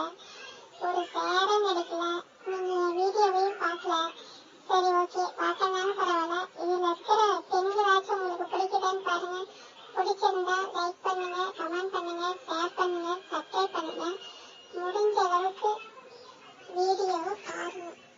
எடுக்கல ஒரு சேரும் எடுக்கல. நீங்க வீடியோவையும் பார்க்கல. சரி ஓகே. பார்க்கலனாலும் பரவாயில்ல. இதில் இருக்கிற பெண்களாச்சும் உங்களுக்கு பிடிக்குதான்னு பாருங்க. பிடிச்சிருந்தா லைக் பண்ணுங்க கமெண்ட் பண்ணுங்க ஷேர் பண்ணுங்க சப்ஸ்கிரைப் பண்ணுங்க. முடிஞ்ச அளவுக்கு வீடியோவை பாருங்க.